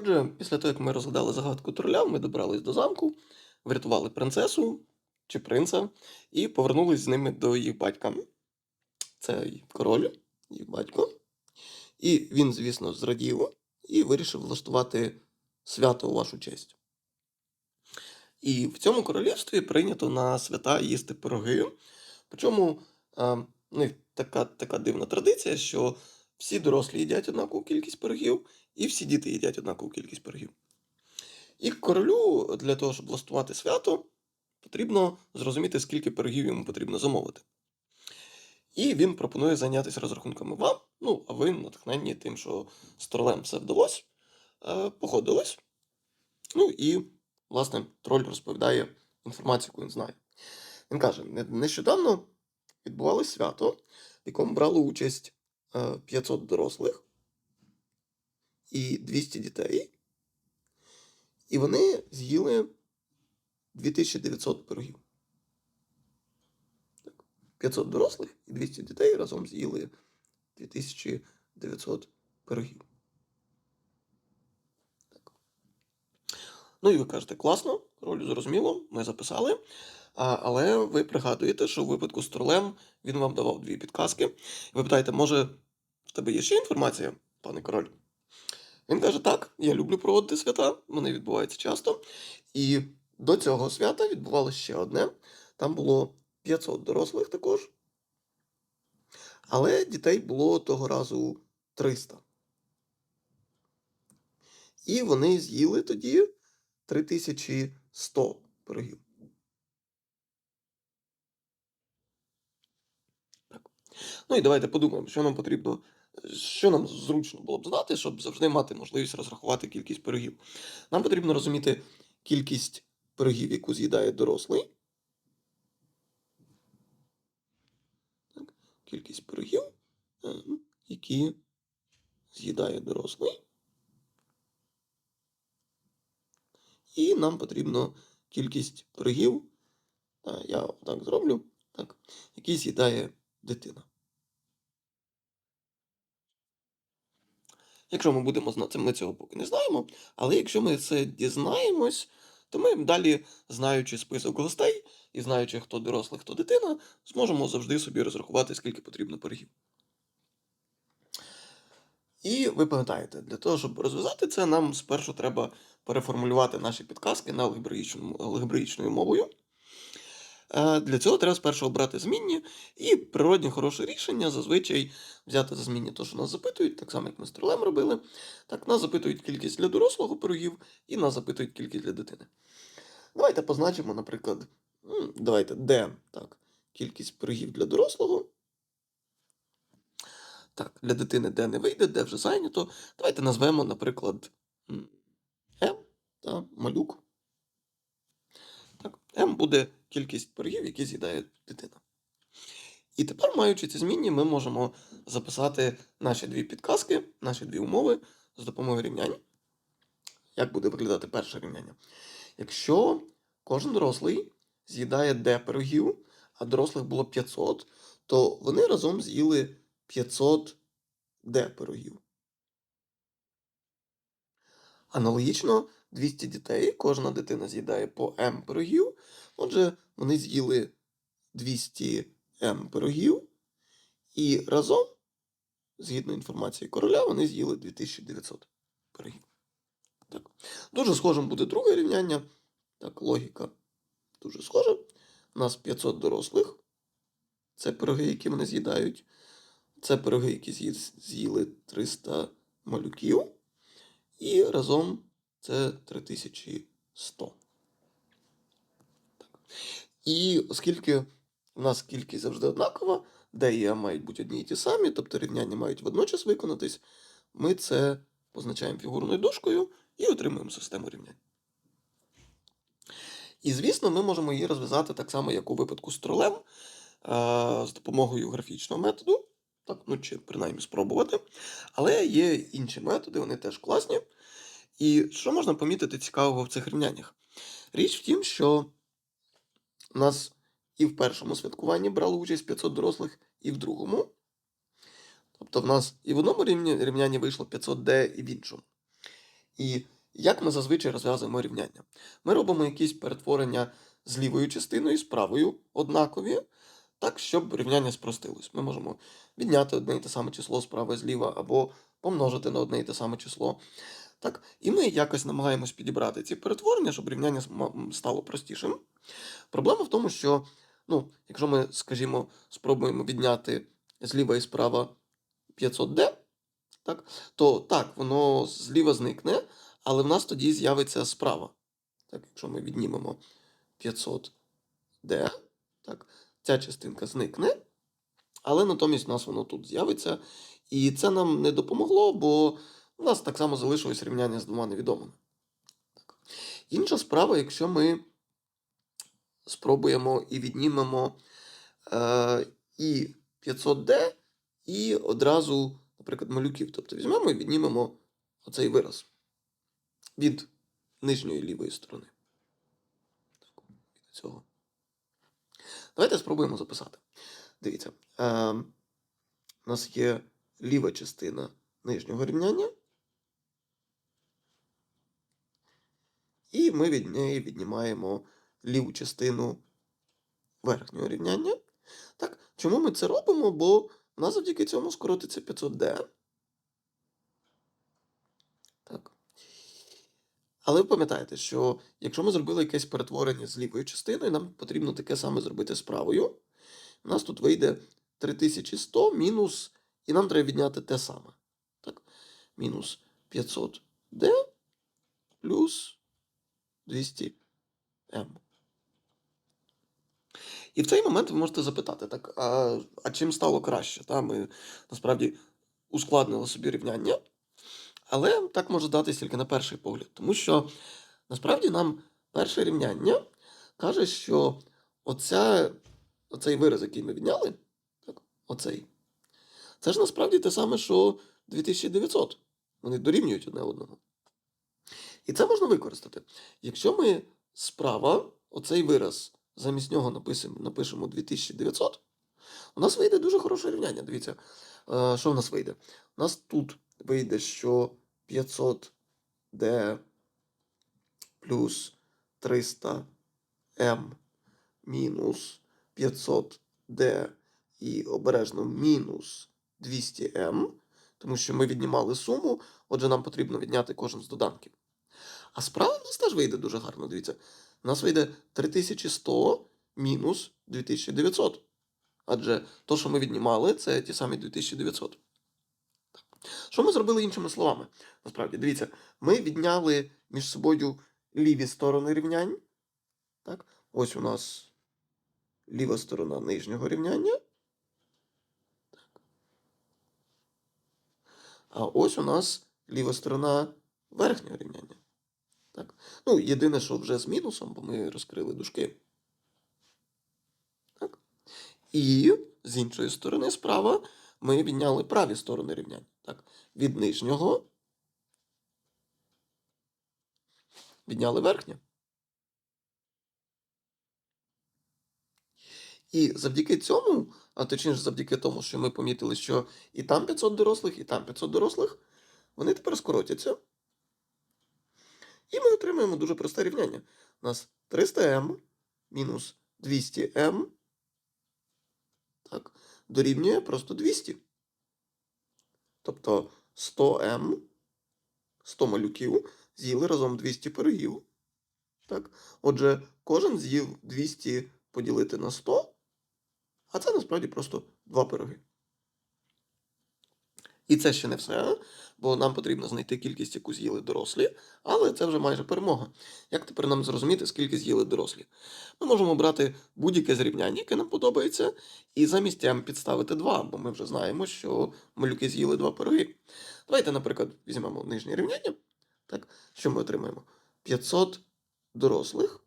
Отже, після того, як ми розгадали загадку троля, ми добрались до замку, врятували принцесу чи принца і повернулись з ними до їх батька. Це король, їх батько. І він, звісно, зрадів і вирішив влаштувати свято у вашу честь. І в цьому королівстві прийнято на свята їсти пироги. Причому них така, така дивна традиція, що всі дорослі їдять однакову кількість пирогів, і всі діти їдять однакову кількість пирогів. І королю для того, щоб влаштувати свято, потрібно зрозуміти, скільки пирогів йому потрібно замовити. І він пропонує зайнятися розрахунками вам. Ну, а ви натхненні тим, що з тролем все вдалося, е, погодились. Ну і, власне, троль розповідає інформацію, яку він знає. Він каже: нещодавно відбувалось свято, в якому брало участь е, 500 дорослих і 200 дітей. І вони з'їли 2900 пирогів. 500 дорослих і 200 дітей разом з'їли 2900 пирогів. Так. Ну і ви кажете, класно, королю зрозуміло, ми записали. А, але ви пригадуєте, що в випадку з тролем він вам давав дві підказки. Ви питаєте, може, в тебе є ще інформація, пане король? Він каже: так, я люблю проводити свята, вони відбуваються часто. І до цього свята відбувалося ще одне. Там було 500 дорослих також. Але дітей було того разу 300. І вони з'їли тоді 3100 пирогів. Ну і давайте подумаємо, що нам потрібно, що нам зручно було б знати, щоб завжди мати можливість розрахувати кількість пирогів. Нам потрібно розуміти кількість пирогів, яку з'їдає дорослий. Так. Кількість пирогів, е, які з'їдає дорослий. І нам потрібно кількість пирогів, е, я так зроблю, так, які з'їдає дитина. Якщо ми будемо знати, ми цього поки не знаємо, але якщо ми це дізнаємось, то ми далі, знаючи список гостей і знаючи, хто дорослий, хто дитина, зможемо завжди собі розрахувати, скільки потрібно пирогів. І ви пам'ятаєте, для того, щоб розв'язати це, нам спершу треба переформулювати наші підказки на алгебраїчною мовою. Е, Для цього треба спершу обрати змінні, і природне хороше рішення зазвичай взяти за змінні те, що нас запитують, так само, як ми з тролем робили. Так, нас запитують кількість для дорослого пирогів, і нас запитують кількість для дитини. Давайте позначимо, наприклад, давайте D, так, кількість пирогів для дорослого. Так, для дитини D не вийде, D вже зайнято. Давайте назвемо, наприклад, м, та малюк. Так, M буде кількість пирогів, які з'їдає дитина. І тепер, маючи ці змінні, ми можемо записати наші дві підказки, наші дві умови з допомогою рівнянь. Як буде виглядати перше рівняння? Якщо кожен дорослий з'їдає D пирогів, а дорослих було 500, то вони разом з'їли 500 D пирогів. Аналогічно 200 дітей, кожна дитина з'їдає по М пирогів. Отже, вони з'їли 200 М пирогів, і разом, згідно інформації короля, вони з'їли 2900 пирогів. Так. Дуже схожим буде друге рівняння. Так, логіка дуже схожа. У нас 500 дорослих. Це пироги, які вони з'їдають. Це пироги, які з'їли 300 малюків. І разом це 3100. І оскільки у нас кількість завжди однакова, де і мають бути одні і ті самі, тобто рівняння мають водночас виконатись, ми це позначаємо фігурною дужкою і отримуємо систему рівнянь. І, звісно, ми можемо її розв'язати так само, як у випадку з тролем, е, з допомогою графічного методу. Так, ну чи принаймні спробувати. Але є інші методи, вони теж класні. І що можна помітити цікавого в цих рівняннях? Річ в тім, що у нас і в першому святкуванні брало участь 500 дорослих, і в другому. Тобто в нас і в одному рівнянні вийшло 500D, і в іншому. І як ми зазвичай розв'язуємо рівняння? Ми робимо якісь перетворення з лівою частиною, з правою однакові, так, щоб рівняння спростилось. Ми можемо відняти одне і те саме число справа і зліва, або помножити на одне і те саме число. Так, і ми якось намагаємось підібрати ці перетворення, щоб рівняння стало простішим. Проблема в тому, що, ну, якщо ми, скажімо, спробуємо відняти зліва і справа 500D, так, то так, воно зліва зникне, але в нас тоді з'явиться справа. Так, якщо ми віднімемо 500D, так, ця частинка зникне, але натомість у нас воно тут з'явиться. І це нам не допомогло, бо у нас так само залишилось рівняння з двома невідомими. Так. Інша справа, якщо ми спробуємо і віднімемо е, і 500D, і одразу, наприклад, малюків. Тобто візьмемо і віднімемо оцей вираз від нижньої лівої сторони. Так, від цього. Давайте спробуємо записати. Дивіться, е, у нас є ліва частина нижнього рівняння. І ми від неї віднімаємо ліву частину верхнього рівняння. Так, чому ми це робимо? Бо у нас завдяки цьому скоротиться 500D. Так. Але ви пам'ятаєте, що якщо ми зробили якесь перетворення з лівою частиною, нам потрібно таке саме зробити з правою. У нас тут вийде 3100 мінус, і нам треба відняти те саме. Так? Мінус 500D плюс 200M. І в цей момент ви можете запитати, так, а, а чим стало краще? Та? Ми насправді ускладнили собі рівняння. Але так може здатись тільки на перший погляд. Тому що насправді нам перше рівняння каже, що оця, оцей вираз, який ми відняли, так, оцей, це ж насправді те саме, що 2900. Вони дорівнюють одне одному. І це можна використати. Якщо ми справа оцей вираз замість нього напишемо, напишемо 2900, у нас вийде дуже хороше рівняння. Дивіться, е, що в нас вийде? У нас тут вийде, що 500D плюс 300M мінус 500D і обережно мінус 200M, тому що ми віднімали суму, отже, нам потрібно відняти кожен з доданків. А справа в нас теж вийде дуже гарно. Дивіться, у нас вийде 3100 мінус 2900. Адже то, що ми віднімали, це ті самі 2900. Що ми зробили іншими словами? Насправді, дивіться, ми відняли між собою ліві сторони рівнянь. Так? Ось у нас ліва сторона нижнього рівняння. Так. А ось у нас ліва сторона верхнього рівняння. Так? Ну, єдине, що вже з мінусом, бо ми розкрили дужки. Так? І з іншої сторони справа ми відняли праві сторони рівняння. Так? Від нижнього відняли верхнє. І завдяки цьому, а точніше завдяки тому, що ми помітили, що і там 500 дорослих, і там 500 дорослих, вони тепер скоротяться. І ми отримаємо дуже просте рівняння. У нас 300m мінус 200m так, дорівнює просто 200. Тобто 100m, 100 малюків з'їли разом 200 пирогів. Так? Отже, кожен з'їв 200 поділити на 100, а це насправді просто 2 пироги. І це ще не все, бо нам потрібно знайти кількість, яку з'їли дорослі, але це вже майже перемога. Як тепер нам зрозуміти, скільки з'їли дорослі? Ми можемо брати будь-яке зрівняння, яке нам подобається, і замість m підставити 2, бо ми вже знаємо, що малюки з'їли 2 пироги. Давайте, наприклад, візьмемо нижнє рівняння. Так, Що ми отримаємо? 500 дорослих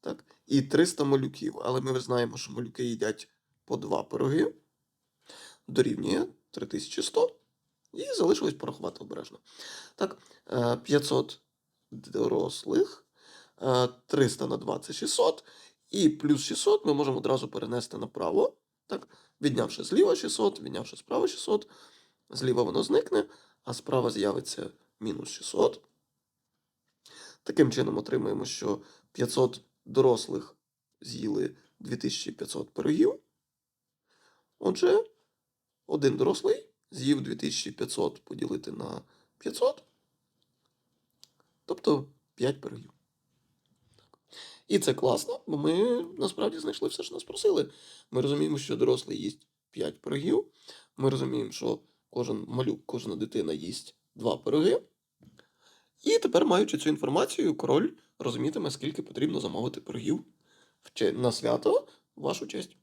так, і 300 малюків. Але ми знаємо, що малюки їдять по 2 пироги. Дорівнює 3100. І залишилось порахувати обережно. Так, е, 500 дорослих, е, 300 на 2 це 600, і плюс 600 ми можемо одразу перенести направо. Так, віднявши зліва 600, віднявши справа 600, зліва воно зникне, а справа з'явиться мінус 600. Таким чином отримаємо, що 500 дорослих з'їли 2500 пирогів. Отже, один дорослий з'їв 2500 поділити на 500, тобто 5 пирогів. І це класно, бо ми насправді знайшли все, що нас просили. Ми розуміємо, що дорослий їсть 5 пирогів. Ми розуміємо, що кожен малюк, кожна дитина їсть 2 пироги. І тепер, маючи цю інформацію, король розумітиме, скільки потрібно замовити пирогів на свято вашу честь.